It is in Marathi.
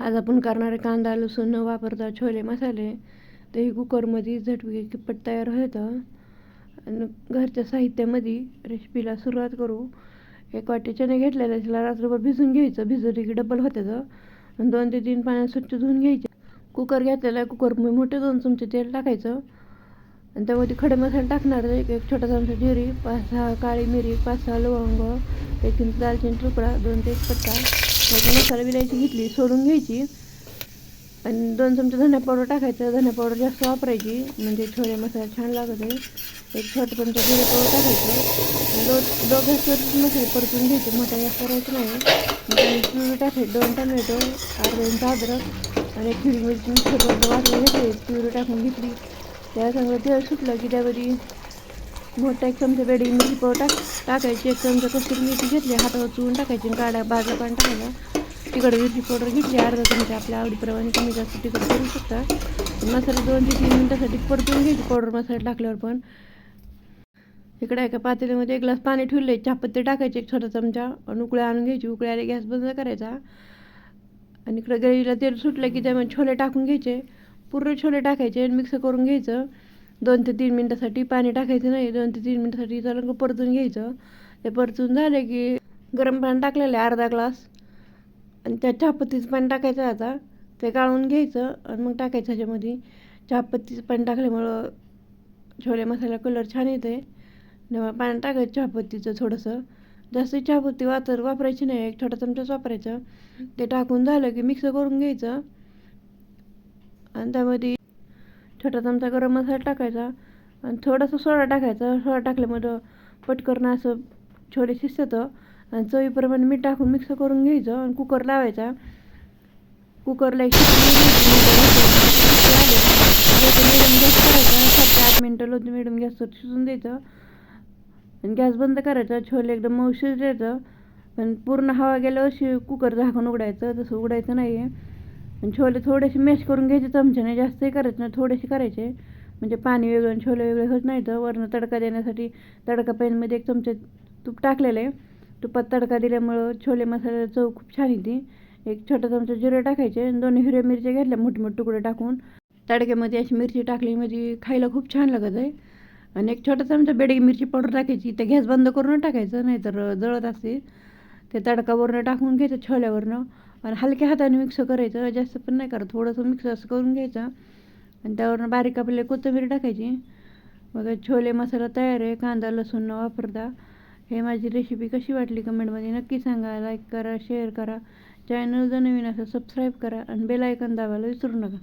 आज आपण करणारे कांदा लसूण न वापरता छोले मसाले तर ही कुकरमध्ये झटपट किपट तयार होतं आणि घरच्या साहित्यामध्ये रेसिपीला सुरुवात करू. एक वाटी चणे घेतलेले त्याला रात्रभर भिजून घ्यायचं. भिजवली की डबल होत्याचं. आणि दोन ते तीन पाण्यात स्वच्छ धुवून घ्यायचे. कुकर घेतलेला आहे कुकरमध्ये मोठे दोन चमचे तेल टाकायचं. आणि त्यामध्ये खडे मसाले टाकणार. एक एक छोटा चमचा जिरी पाच सहा काळी मिरी पाच सहा लवंग एक इंच दालचिनी तुकडा दोन ते एक पट्टा त्याची मसाला विलायची घेतली सोडून घ्यायची. आणि दोन चमचे धन्या पावडर टाकायचं. धन्या पावडर जास्त वापरायची. म्हणजे छोले मसाला छान लागत आहे. एक छोटं चमचा जिरे पावडर टाकायचं. दो दो मसाले परतून घ्यायचे. मोठा गॅस करायचं नाही. म्हणजे पिवळी टाकायची दोन टमॅटो अर्धा इंच अद्रक आणि एक हिरवी मिरची वाटून घेतली. पिवळी टाकून घेतली. त्या सगळं तेल सुटलं की त्यावरी मोठा एक चमचा बेडी मिरची पाव टाक टाकायची एक चमचा कस्तुरी मिरची घेतली हातावर चुवून टाकायची आणि काढा बाजूला पण टाकायला तिखट मिरची पावडर घेतली अर्धा चमचा आपल्या आवडीप्रमाणे कमी जास्त तिखट करू शकता. मसाला दोन ते तीन मिनटासाठी परतून घ्यायची पावडर मसाला टाकल्यावर पण. इकडे एका पातेल्यामध्ये एक ग्लास पाणी ठेवले चहापत्ती टाकायची एक छोटा चमचा आणि उकळ्या आणून घ्यायची. उकळ्या गॅस बंद करायचा. आणि इकडे ग्रेव्हीला तेल सुटलं की त्यामध्ये छोले टाकून घ्यायचे. पूर्ण छोले टाकायचे आणि मिक्स करून घ्यायचं. दोन ते तीन मिनटासाठी पाणी टाकायचं नाही दोन ते तीन मिनटासाठी त्याला परतून घ्यायचं. ते परतून झालं की गरम पाणी टाकलेलं आहे अर्धा ग्लास. आणि त्या चहापत्तीचं पाणी टाकायचं आता. ते गाळून घ्यायचं आणि मग टाकायचं ह्याच्यामध्ये. चहापत्तीचं पाणी टाकल्यामुळं छोले मसाला कलर छान येते तेव्हा पाणी टाकायचं चहापत्तीचं थोडंसं. जास्त चहापत्ती वातर वापरायची नाही एक छोटा चमचाच वापरायचं. ते टाकून झालं की मिक्स करून घ्यायचं. आणि त्यामध्ये छोटा चमचा गरम मसाला टाकायचा आणि थोडासा सोडा टाकायचा सोडा टाकल्यामुळं पटकन असं छोले शिजतं आणि चवीप्रमाणे मीठ टाकून मिक्स करून घ्यायचं आणि कुकर लावायचा कुकरला एक मिडियम गॅस करायचा सात ते आठ मिनटं लोक मिडियम गॅसवर शिजून द्यायचं आणि गॅस बंद करायचा छोले एकदम मऊ शिजायचं पण पूर्ण हवा गेल्यावर शि कुकर झाकून उघडायचं तसं उघडायचं नाही आहे आणि छोले थोडेसे मॅश करून घ्यायचे चमच्याने जास्तही करायचे नाही थोडेसे करायचे. म्हणजे पाणी वेगळं आणि छोले वेगळे होत नाही तर वरनं तडका देण्यासाठी तडका पॅनमध्ये एक चमचे तूप टाकलेलं आहे. तुपात तडका दिल्यामुळं छोले मसाल्याला चव खूप छान येते. एक छोटा चमचा जिरे टाकायचे आणि दोन हिरव्या मिरच्या घेतल्या मोठे मोठे तुकडे टाकून. तडक्यामध्ये अशी मिरची टाकली म्हणजे खायला खूप छान लागत आहे. आणि एक छोटा चमचा बेडगी मिरची पावडर टाकायची ते गॅस बंद करून टाकायचं नाहीतर जळत असते. ते तडकावरनं टाकून घ्यायचं छोल्यावरनं. आणि हलक्या हाताने मिक्स करायचं जास्त पण नाही करत. थोडंसं मिक्स असं करून घ्यायचं. आणि त्यावरून बारीक आपल्याला कोथिंबीर टाकायची. मग छोले मसाला तयार आहे कांदा लसूण न वापरता. हे माझी रेसिपी कशी वाटली कमेंटमध्ये नक्की सांगा. लाईक करा शेअर करा. चॅनल जर नवीन असं सबस्क्राईब करा. आणि बेल आयकन दाबायला विसरू नका.